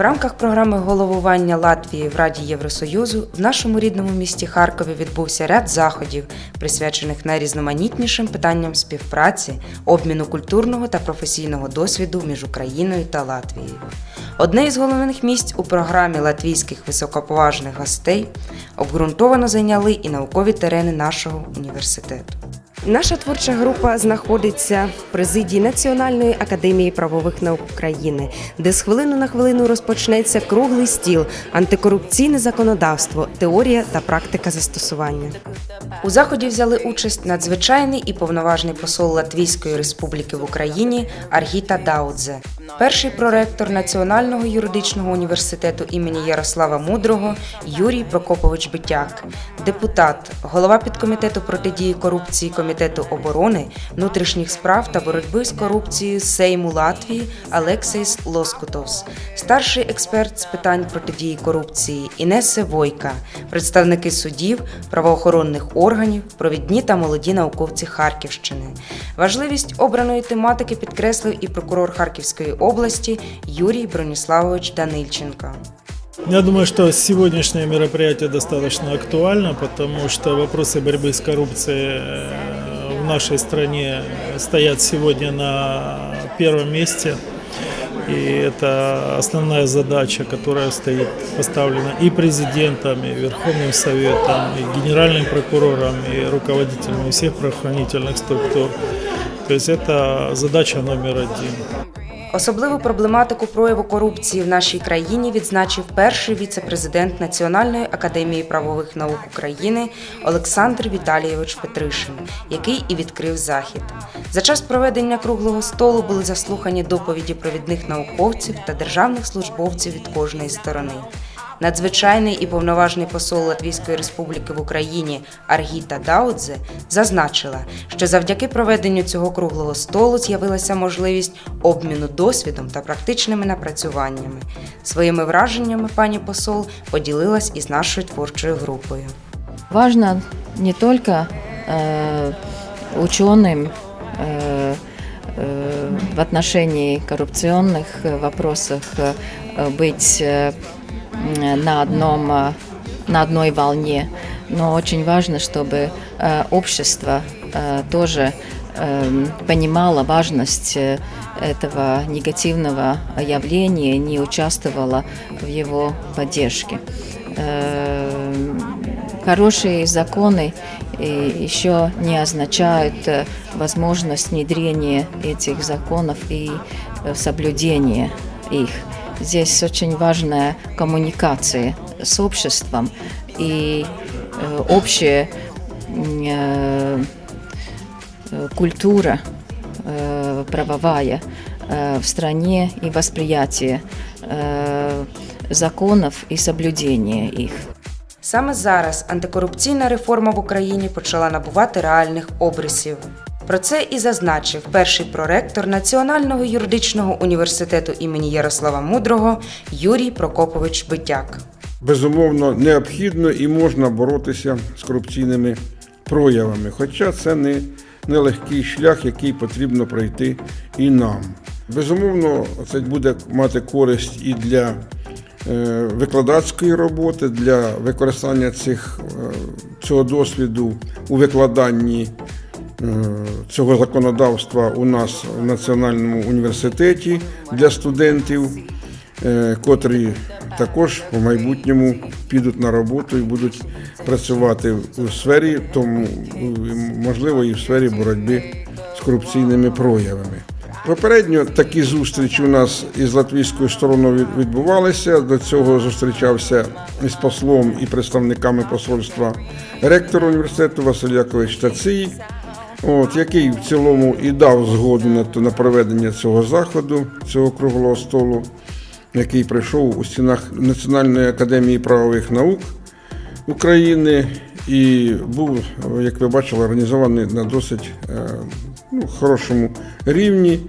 В рамках програми головування Латвії в Раді Євросоюзу в нашому рідному місті Харкові відбувся ряд заходів, присвячених найрізноманітнішим питанням співпраці, обміну культурного та професійного досвіду між Україною та Латвією. Одне із головних місць у програмі латвійських високоповажних гостей обґрунтовано зайняли і наукові терени нашого університету. Наша творча група знаходиться в президії Національної академії правових наук України, де з хвилину на хвилину розпочнеться круглий стіл, антикорупційне законодавство, теорія та практика застосування. У заході взяли участь надзвичайний і повноважний посол Латвійської Республіки в Україні Аргіта Даудзе, перший проректор Національного юридичного університету імені Ярослава Мудрого Юрій Прокопович Битяк, депутат, голова підкомітету протидії корупції Комітету оборони, внутрішніх справ та боротьби з корупцією Сейму Латвії Алексейс Лоскутовс, старший експерт з питань протидії корупції Інесе Войка, представники судів, правоохоронних органів, провідні та молоді науковці Харківщини. Важливість обраної тематики підкреслив і прокурор Харківської області Юрій Броніславович Данильченко. Я думаю, что сегодняшнее мероприятие достаточно актуально, потому что вопросы борьбы с коррупцией э, в нашей стране стоят сегодня на первом месте. И это основная задача, которая стоит поставлена и президентом, и Верховным Советом, и Генеральным прокурором, и руководителями всех правоохранительных структур. То есть это задача номер один. Особливу проблематику прояву корупції в нашій країні відзначив перший віце-президент Національної академії правових наук України Олександр Віталійович Петришин, який і відкрив захід. За час проведення круглого столу були заслухані доповіді провідних науковців та державних службовців від кожної сторони Надзвичайний і повноважний посол Латвійської Республіки в Україні Аргіта Даудзе зазначила, що завдяки проведенню цього круглого столу з'явилася можливість обміну досвідом та практичними напрацюваннями. Своїми враженнями пані посол поділилась із нашою творчою групою. Важно не только э, ученым э, э, в отношении коррупционных э, вопросов э, быть э, м, на, одном, э, на одной волне, но очень важно, чтобы э, общество э, тоже э, понимало важность э, этого негативного явления, не участвовало в его поддержке. Э, Хорошие законы э, еще не означают э, возможность внедрения этих законов и э, соблюдения их. Здесь очень важная коммуникация с обществом и э, общая м, э, э, культура э, правовая э, в стране и восприятие э, законов и соблюдение их. Саме зараз антикорупційна реформа в Україні почала набувати реальних обрисів. Про це і зазначив перший проректор Національного юридичного університету імені Ярослава Мудрого Юрій Прокопович Битяк. безумовно необхідно і можна боротися з корупційними проявами. Хоча це не нелегкий шлях, який потрібно пройти і нам. Безумовно, це буде мати користь і для е, викладацької роботи, для використання цих, е, цього досвіду у викладанні цього законодавства у нас в Національному університеті для студентів, е, котрі також в майбутньому підуть на роботу і будуть працювати у сфері, тому можливо і в сфері боротьби з корупційними проявами. Попередньо такі зустрічі у нас із латвійською стороною відбувалися. До цього зустрічався із послом і представниками посольства ректор університету Василь Якович Тацій, от, який в цілому і дав згоду на, на проведення цього заходу, цього круглого столу, який прийшов у стінах Національної академії правових наук України і був, як ви бачили, організований на досить е, ну, хорошому рівні.